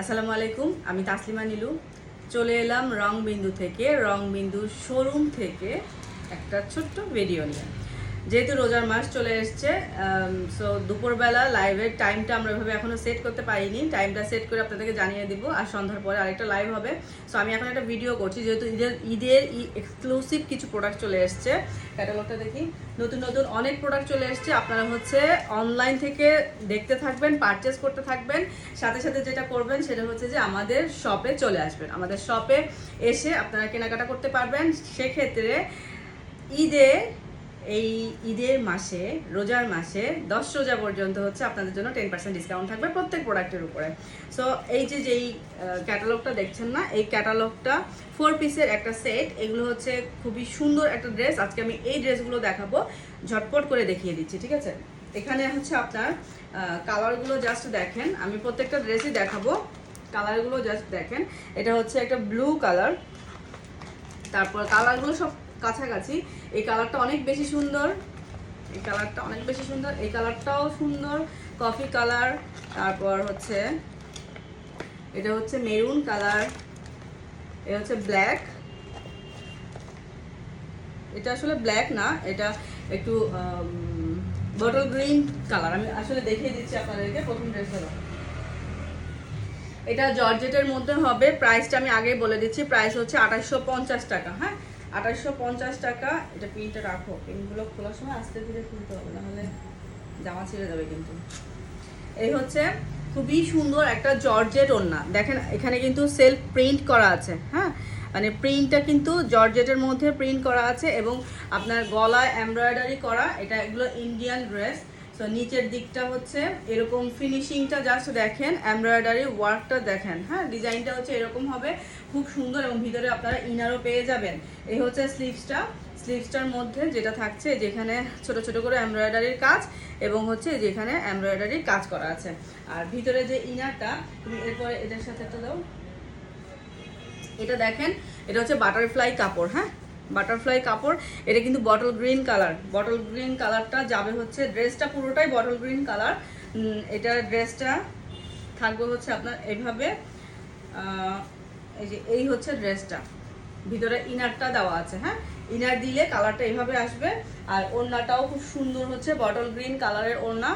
আসসালামু আলাইকুম, আমি তাসলিমা নীলু। চলে এলাম রং বিন্দু থেকে রং বিন্দু শোরুম থেকে একটা ছোট্ট ভিডিও নিয়ে। যেহেতু রোজার মাস চলে এসছে সো দুপুরবেলা লাইভের টাইমটা আমরা ওইভাবে এখনও সেট করতে পারিনি। টাইমটা সেট করে আপনাদেরকে জানিয়ে দিব, আর সন্ধ্যার পরে আরেকটা লাইভ হবে। সো আমি এখন একটা ভিডিও করছি, যেহেতু ঈদের ঈদের এক্সক্লুসিভ কিছু প্রোডাক্ট চলে এসছে। ক্যাটালগটা দেখি। নতুন নতুন অনেক প্রোডাক্ট চলে এসছে। আপনারা হচ্ছে অনলাইন থেকে দেখতে থাকবেন পারচেস করতে থাকবেন। সাথে সাথে যেটা করবেন, সেটা হচ্ছে যে আমাদের শপে চলে আসবেন। আমাদের শপে এসে আপনারা কেনাকাটা করতে পারবেন। সেক্ষেত্রে ঈদে এই ঈদের মাসে, রোজার মাসে দশ রোজা পর্যন্ত হচ্ছে আপনাদের জন্য টেন পার্সেন্ট ডিসকাউন্ট থাকবে প্রত্যেক প্রোডাক্টের উপরে। সো এই যে যেই ক্যাটালগটা দেখছেন না, এই ক্যাটালগটা ফোর পিসের একটা সেট এগুলো হচ্ছে খুবই সুন্দর একটা ড্রেস আজকে আমি এই ড্রেসগুলো দেখাবো, ঝটপট করে দেখিয়ে দিচ্ছি, ঠিক আছে? এখানে হচ্ছে আপনার কালারগুলো জাস্ট দেখেন, আমি প্রত্যেকটা ড্রেসই দেখাবো। কালারগুলো জাস্ট দেখেন, এটা হচ্ছে একটা ব্লু কালার তারপর কালারগুলো সব কাছাকাছি। এই কালারটা অনেক বেশি সুন্দর। এই কালারটা অনেক বেশি সুন্দর। এই কালারটাও সুন্দর। Coffee colour. তারপর হচ্ছে, এটা হচ্ছে মেরুন কালার। এটা হচ্ছে ব্ল্যাক। এটা আসলে ব্ল্যাক না, এটা একটু বটল গ্রিন কালার। আমি আসলে দেখিয়ে দিচ্ছি আপনাদেরকে প্রথম ড্রেস হলো। এটা জর্জেটের মধ্যে হবে। প্রাইসটা আমি আগেই বলে দিচ্ছি। প্রাইস হচ্ছে আঠাশশো টাকা হ্যাঁ? আঠাশশো পঞ্চাশ টাকা, এটা পিনটা রাখো। পিনগুলো খোলার সময় আস্তে ধীরে খুলতে হবে, নাহলে জামা ছিঁড়ে যাবে কিন্তু। এই হচ্ছে খুবই সুন্দর একটা জর্জেট ওড়না। দেখেন, এখানে কিন্তু সেলফ প্রিন্ট করা আছে হ্যাঁ? মানে প্রিন্টটা কিন্তু জর্জেটের মধ্যে প্রিন্ট করা আছে এবং আপনার গলায় এমব্রয়ডারি করা, এটা এগুলো ইন্ডিয়ান ড্রেস সো নিচের দিকটা হচ্ছে এরকম ফিনিশিংটা জাস্ট দেখেন এমব্রয়ডারি ওয়ার্কটা দেখেন। হ্যাঁ ডিজাইনটা হচ্ছে এরকম হবে, খুব সুন্দর এবং ভিতরে আপনারা ইনারও পেয়ে যাবেন। এই হচ্ছে স্লিভসটা স্লিভসটার মধ্যে যেটা থাকছে, যেখানে ছোট ছোট করে এমব্রয়ডারির কাজ এবং হচ্ছে যেখানে এমব্রয়ডারির কাজ করা আছে। আর ভিতরে যে ইনারটা তুমি এরপরে এটার সাথে একটা দাও। এটা দেখেন, এটা হচ্ছে বাটারফ্লাই কাপড় হ্যাঁ? বাটারফ্লাই কাপড়, এটা কিন্তু bottle green colour bottle green কালারটা যাবে হচ্ছে ড্রেসটা পুরোটাই বটল গ্রিন কালার এটা ড্রেসটা থাকবে হচ্ছে আপনার এইভাবে এই যে এই হচ্ছে ড্রেসটা ভিতরে ইনারটা দেওয়া আছে হ্যাঁ? ইনার দিলে কালারটা এইভাবে আসবে, আর ওড়নাটাও খুব সুন্দর হচ্ছে বটল গ্রিন কালারের ওড়না।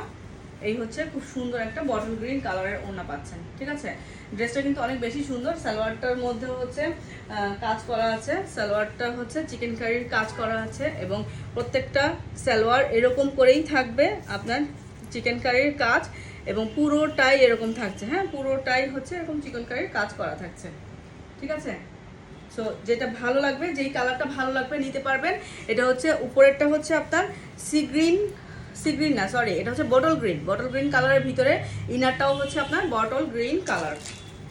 এই হচ্ছে খুব সুন্দর একটা বটল গ্রিন কালারের ওড়না পাচ্ছেন, ঠিক আছে? ড্রেসটা কিন্তু অনেক বেশি সুন্দর। সালোয়ারটার মধ্যে হচ্ছে কাজ করা আছে। সালোয়ারটা হচ্ছে চিকেন কারির কাজ করা আছে এবং প্রত্যেকটা সালোয়ার এরকম করেই থাকবে আপনার চিকেন কারির কাজ এবং পুরোটাই এরকম থাকছে হ্যাঁ? পুরোটাই হচ্ছে এরকম চিকেন কারির কাজ করা থাকছে, ঠিক আছে? সো যেটা ভালো লাগবে, যেই কালারটা ভালো লাগবে, নিতে পারবেন। এটা হচ্ছে, উপরেরটা হচ্ছে আপনার সি গ্রিন সি গ্রিন না সরি এটা হচ্ছে বটল গ্রিন বটল গ্রিন কালারের ভিতরে ইনারটাও হচ্ছে আপনার বটল গ্রিন কালার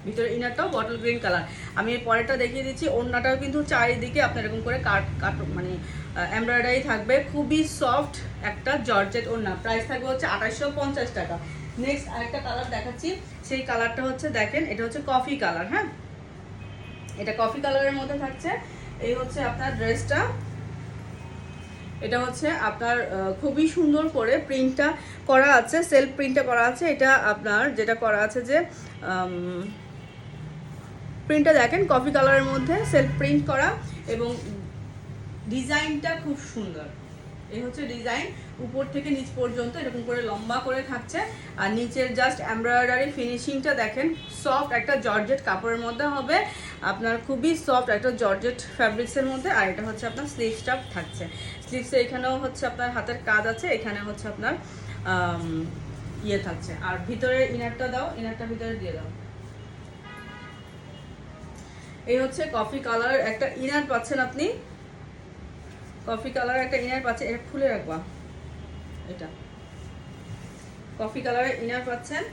ভিতরে ইনারটাও বটল গ্রিন কালার আমি পরেরটা দেখিয়ে দিচ্ছি, ওড়নাটাও কিন্তু চারিদিকে আপনার এরকম করে কাট কাট মানে এমব্রয়ডারি থাকবে। খুবই সফট একটা জর্জেট ওড়না। প্রাইস থাকবে হচ্ছে আঠাশশো পঞ্চাশ টাকা। নেক্সট আরেকটা কালার দেখাচ্ছি। সেই কালারটা হচ্ছে দেখেন, এটা হচ্ছে কফি কালার হ্যাঁ? এটা কফি কালারের মধ্যে থাকছে। এই হচ্ছে আপনার ড্রেসটা এটা হচ্ছে আপনার খুবই সুন্দর করে প্রিন্টটা করা আছে সেলফ প্রিন্টটা করা আছে। এটা আপনার যেটা করা আছে যে প্রিন্টটা দেখেন কফি কালারের মধ্যে সেলফ প্রিন্ট করা এবং ডিজাইনটা খুব সুন্দর। এই হচ্ছে ডিজাইন। উপর থেকে নিচ পর্যন্ত এরকম করে লম্বা করে থাকছে। আর নিচের জাস্ট এমব্রয়ডারি ফিনিশিংটা দেখেন সফট একটা জর্জেট কাপড়ের মধ্যে হবে। আপনার খুবই সফট একটা জর্জেট ফ্যাব্রিক্সের মধ্যে। আর এটা হচ্ছে আপনার স্লিভসটা থাকছে। স্লিভসে এখানেও হচ্ছে আপনার হাতের কাজ আছে, এখানে হচ্ছে আপনার ইয়ে থাকছে। আর ভিতরে ইনারটা দাও ইনারটা ভিতরে দিয়ে দাও। এই হচ্ছে কফি কালার একটা ইনার পাচ্ছেন আপনি। কফি কালার একটা ইনার পাচ্ছে, এটা খুলে রাখবা। এটা। কফি কালারের ইনার পাচ্ছেন।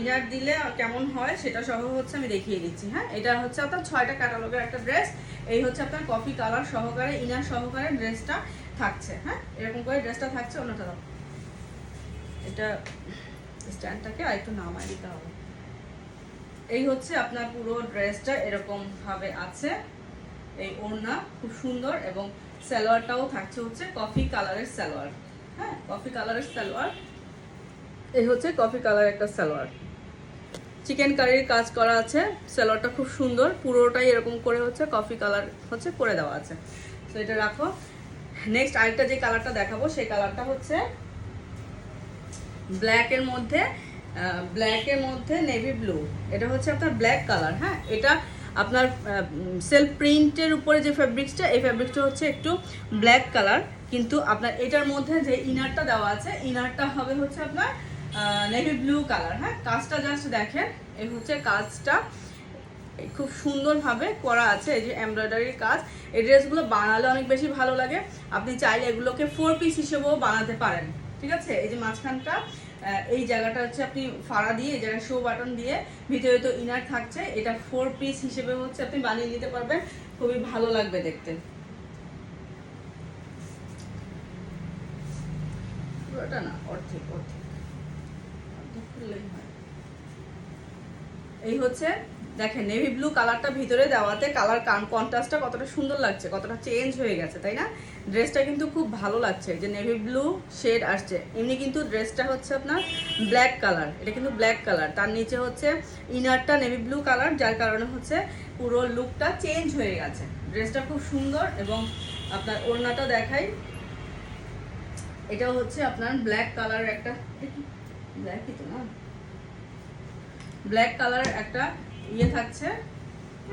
ইনার দিলে কেমন হয় সেটা সহ হচ্ছে আমি দেখিয়ে দিচ্ছি হ্যাঁ? এটা হচ্ছে আপনার ছয়টা ক্যাটালগের একটা ড্রেস এই হচ্ছে আপনার কফি কালার সহকারে ইনার সহকারে ড্রেসটা থাকছে হ্যাঁ? এরকম করে ড্রেসটা থাকছে, অন্যটা দাও। এটা স্ট্যান্ডটাকে আর একটু নামায় দিতে হবে। এই হচ্ছে আপনার পুরো ড্রেসটা এরকম ভাবে আছে। এই ওড়না খুব সুন্দর এবং সালোয়ারটাও থাকছে হচ্ছে কফি কালারের সালোয়ার। হ্যাঁ কফি কালারের সালোয়ার। এই হচ্ছে কফি কালার একটা সালোয়ার। চিকেন কারির কাজ করা আছে, সালোয়ারটা খুব সুন্দর। পুরোটাই এরকম করে হচ্ছে কফি কালার হচ্ছে করে দেওয়া আছে। তো এটা রাখো। নেক্সট আরেকটা যে কালারটা দেখাবো, সেই কালারটা হচ্ছে ব্ল্যাকের মধ্যে ব্ল্যাকের মধ্যে নেভি ব্লু এটা হচ্ছে আপনার ব্ল্যাক কালার হ্যাঁ? এটা আপনার সেলফ প্রিন্টের উপরে যে ফ্যাব্রিক্সটা এই ফ্যাব্রিক্সটা হচ্ছে একটু ব্ল্যাক কালার কিন্তু আপনার এটার মধ্যে যে ইনারটা দেওয়া আছে ইনারটা হবে হচ্ছে আপনার নেভি ব্লু কালার হ্যাঁ? কাজটা জাস্ট দেখেন, এই হচ্ছে কাজটা। খুব সুন্দরভাবে করা আছে, এই যে এমব্রয়ডারির কাজ। এই ড্রেসগুলো বানালে অনেক বেশি ভালো লাগে। আপনি চাইলে এগুলোকে ফোর পিস হিসেবেও বানাতে পারেন। ঠিক আছে? এই যে মাঝখানটা এই জায়গাটা হচ্ছে আপনি ফাড়া দিয়ে, এই জায়গায় শো বাটন দিয়ে, ভিতরে তো ইনার থাকছে, এটা ফোর পিস হিসেবে হচ্ছে আপনি বানিয়ে নিতে পারবেন, খুবই ভালো লাগবে দেখতে। পুরোটা না, অর্ধেক অর্ধেক। অর্ধেক করলেই হয়। এই হচ্ছে দেখেন নেভি ব্লু কালারটা ভিতরে দেওয়াতে কালার কন্ট্রাস্টটা কতটা সুন্দর লাগছে, কতটা চেঞ্জ হয়ে গেছে, তাই না? ড্রেসটা কিন্তু খুব ভালো লাগছে যে নেভি ব্লু শেড আসছে। এমনি কিন্তু ড্রেসটা হচ্ছে আপনার ব্ল্যাক কালার এটা কিন্তু ব্ল্যাক কালার তার নিচে হচ্ছে ইনারটা নেভি ব্লু কালার যার কারণে হচ্ছে পুরো লুকটা চেঞ্জ হয়ে গেছে। ড্রেসটা খুব সুন্দর এবং আপনার ওড়নাটা দেখাই। এটা হচ্ছে আপনার ব্ল্যাক কালারের একটা ব্ল্যাকই তো না ব্ল্যাক কালার একটা ইয়ে থাকছে,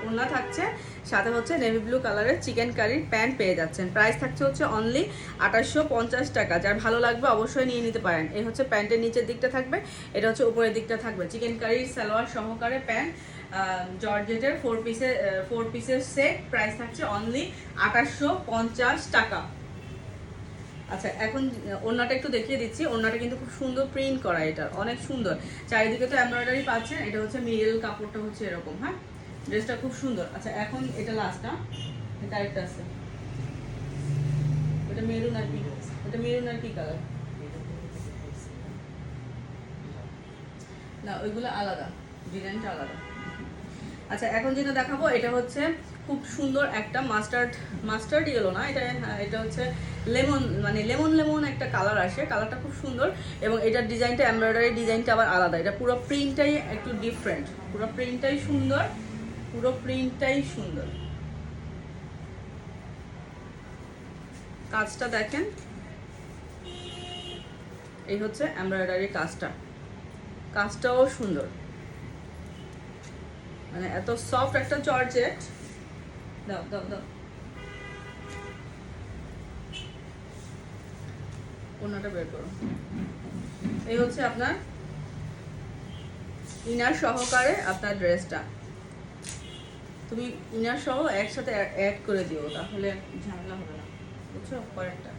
ওড়না থাকছে, সাথে হচ্ছে নেভি ব্লু কালারের চিকেন কারির প্যান্ট পেয়ে যাচ্ছেন। প্রাইস থাকছে হচ্ছে অনলি আঠাশশো পঞ্চাশ টাকা। যার ভালো লাগবে অবশ্যই নিয়ে নিতে পারেন। এই হচ্ছে প্যান্টের নিচের দিকটা থাকবে, এটা হচ্ছে উপরের দিকটা থাকবে। চিকেন কারির সালোয়ার সহকারে প্যান্ট জর্জেটের ফোর পিসের ফোর পিসের সেট প্রাইস থাকছে অনলি আঠাশশো পঞ্চাশ টাকা। আচ্ছা এখন ওড়নাটা একটু দেখিয়ে দিচ্ছি। ওড়নাটা কিন্তু খুব সুন্দর প্রিন্ট করা এটা অনেক সুন্দর। চারিদিকে তো এমব্রয়ডারি পাচ্ছেন এটা হচ্ছে মিডল কাপড়টা হচ্ছে এরকম হ্যাঁ? ড্রেসটা খুব সুন্দর। আচ্ছা এখন এটা লাস্টটা এটা আরেকটা আছে। এটা মেরুন আর কি এটা মেরুন আর কি কালার না ওইগুলো আলাদা ডিজাইনটা আলাদা। আচ্ছা এখন যেটা দেখাবো এটা হচ্ছে খুব সুন্দর একটা মাস্টার্ড মাস্টার্ড ইয়েলো না? এটা হ্যাঁ, এটা হচ্ছে লেমন মানে লেমন লেমন একটা কালার আসে কালারটা খুব সুন্দর এবং এটার ডিজাইনটা এমব্রয়ডারি ডিজাইনটা আবার আলাদা। এটা পুরো প্রিন্টটাই একটু ডিফারেন্ট পুরো প্রিন্টটাই সুন্দর, পুরো প্রিন্টটাই সুন্দর। কাজটা দেখেন। এই হচ্ছে এমব্রয়ডারি কাজটা। কাজটাও সুন্দর। মানে এত সফট একটা জর্জেট দাও দাও দাও। ওনাটা বের করো? এই হচ্ছে আপনার ইনার সহকারে আপনার ড্রেসটা। তুমি ইনার সহ একসাথে অ্যাড করে দিও, তাহলে ঝামেলা হবে না। বুঝছ? পরেরটা।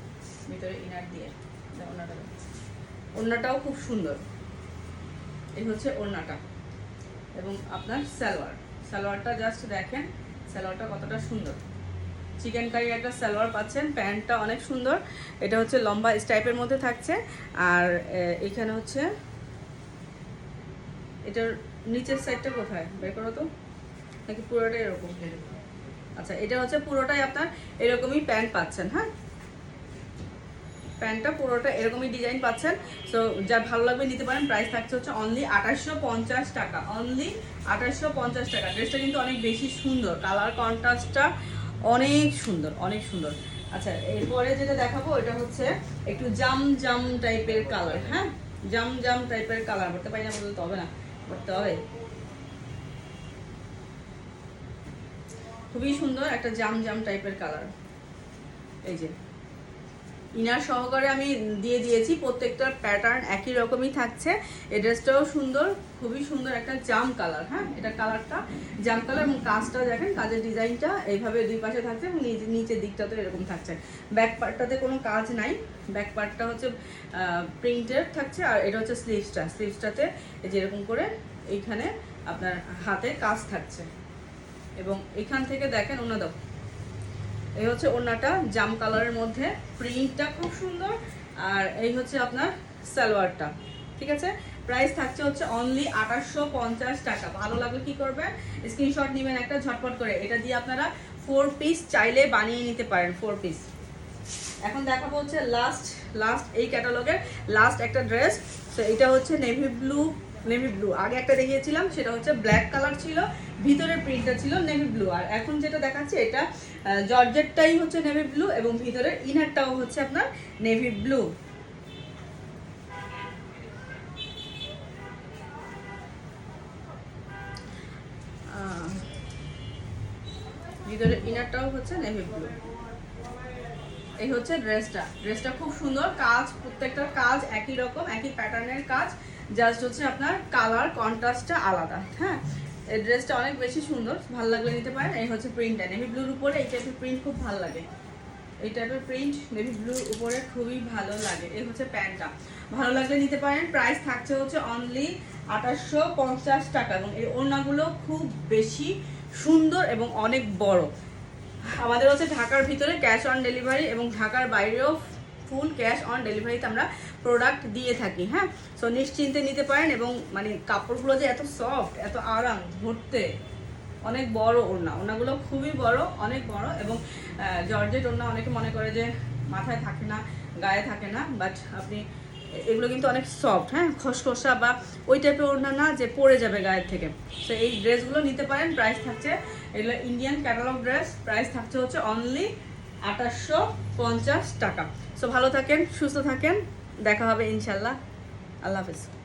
ভিতরে ইনার দিয়ে দাও। ওড়নাটাও খুব সুন্দর। এই হচ্ছে ওড়নাটা। এবং আপনার সালোয়ার। সালোয়ারটা জাস্ট দেখেন, সালোয়ারটা কতটা সুন্দর। চিকেন কারি একটা সালোয়ার পাচ্ছেন, প্যান্টটা অনেক সুন্দর। এটা হচ্ছে লম্বা স্টাইপের মধ্যে থাকছে। আর এখানে হচ্ছে, এটার নিচের সাইডটা কোথায়? বের করো তো। নাকি পুরোটাই এরকম? আচ্ছা এটা হচ্ছে পুরোটাই আপনার এরকমই প্যান্ট পাচ্ছেন হ্যাঁ? প্যান্টটা পুরোটা এরকমই ডিজাইন পাচ্ছেন। সো যা ভালো লাগবে নিতে পারেন প্রাইস থাকছে হচ্ছে অনলি আঠাশশো টাকা। অনলি আঠাশশো টাকা। ড্রেসটা কিন্তু অনেক বেশি সুন্দর। কালার কন্ট্রাস্টটা অনেক সুন্দর অনেক সুন্দর। আচ্ছা এরপরে যেটা দেখাবো, এটা হচ্ছে একটু জাম জাম টাইপের কালার হ্যাঁ? জাম জাম টাইপের কালার করতে পারি না বলতে হবে না, করতে হবে। খুবই সুন্দর একটা জাম জাম টাইপের কালার এই যে ইনার সহকারে আমি দিয়ে দিয়েছি প্রত্যেকটার প্যাটার্ন একই রকমই থাকছে। এই ড্রেসটাও সুন্দর, খুবই সুন্দর একটা জাম কালার হ্যাঁ? এটা কালারটা জাম কালার এবং কাজটা দেখেন, কাজের ডিজাইনটা এইভাবে দুই পাশে থাকছে এবং নিচে, নিচের দিকটাতে এরকম থাকছে। ব্যাক পার্টটাতে কোনো কাজ নাই ব্যাক পার্টটা হচ্ছে প্রিন্টের থাকছে আর এটা হচ্ছে স্লিভসটা স্লিভসটাতে যেরকম করে এইখানে আপনার হাতে কাজ থাকছে। এবং এখান থেকে দেখেন ওনা এই হচ্ছে ওড়নাটা জাম কালারের মধ্যে। প্রিন্টটা খুব সুন্দর। আর এই হচ্ছে আপনার সালোয়ারটা। ঠিক আছে? প্রাইস থাকছে হচ্ছে অনলি আঠাশশো টাকা। ভালো লাগলে কি করবেন? স্ক্রিনশট নেবেন একটা, ঝটপট করে। এটা দিয়ে আপনারা ফোর পিস চাইলে বানিয়ে নিতে পারেন ফোর পিস এখন দেখাবো হচ্ছে লাস্ট লাস্ট এই ক্যাটালগের লাস্ট একটা ড্রেস তো এটা হচ্ছে নেভি ব্লু নেভি ব্লু আগে একটা দেখিয়েছিলাম, সেটা হচ্ছে ব্ল্যাক কালার ছিল। ভিতরের প্রিন্টটা ছিল নেভি ব্লু আর এখন যেটা দেখাচ্ছে এটা জর্জেটটাই হচ্ছে নেভি ব্লু এবং ভিতরের ইনারটাও হচ্ছে আপনার নেভি ব্লু ভিতরের ইনারটাও হচ্ছে নেভি ব্লু এই হচ্ছে ড্রেসটা ড্রেসটা খুব সুন্দর, কাজ, প্রত্যেকটা কাজ একই রকম, একই প্যাটার্নের কাজ জাস্ট হচ্ছে আপনার কালার কন্ট্রাস্টটা আলাদা হ্যাঁ? এই ড্রেসটা অনেক বেশি সুন্দর, ভালো লাগলে নিতে পারেন। এই হচ্ছে প্রিন্টটা নেভি ব্লুর উপরে এই টাইপের প্রিন্ট খুব ভালো লাগে। এই টাইপের প্রিন্ট নেভি ব্লুর উপরে খুবই ভালো লাগে। এই হচ্ছে প্যান্টটা। ভালো লাগলে নিতে পারেন। প্রাইস থাকছে হচ্ছে অনলি আঠাশশো পঞ্চাশ টাকা এবং এই ওড়নাগুলো খুব বেশি সুন্দর এবং অনেক বড়। আমাদের হচ্ছে ঢাকার ভিতরে ক্যাশ অন ডেলিভারি এবং ঢাকার বাইরেও ফুল ক্যাশ অন ডেলিভারিতে আমরা প্রোডাক্ট দিয়ে থাকি হ্যাঁ? সো নিশ্চিন্তে নিতে পারেন এবং মানে কাপড়গুলো যে এত সফট এত আরাম ধরতে, অনেক বড় ওড়না। ওড়নাগুলো খুবই বড়, অনেক বড় এবং জর্জেট ওড়না অনেকে মনে করে যে মাথায় থাকে না, গায়ে থাকে না বাট আপনি এগুলো কিন্তু অনেক সফট হ্যাঁ? খসখসা বা ওই টাইপের ওড়না না যে পড়ে যাবে গায়ের থেকে। তো এই ড্রেসগুলো নিতে পারেন প্রাইস থাকছে, এগুলো ইন্ডিয়ান ক্যাটালগ ড্রেস প্রাইস থাকছে হচ্ছে অনলি আঠাশশো পঞ্চাশ টাকা। সো ভালো থাকেন সুস্থ থাকেন দেখা হবে ইনশাল্লাহ। আল্লাহ হাফিজ।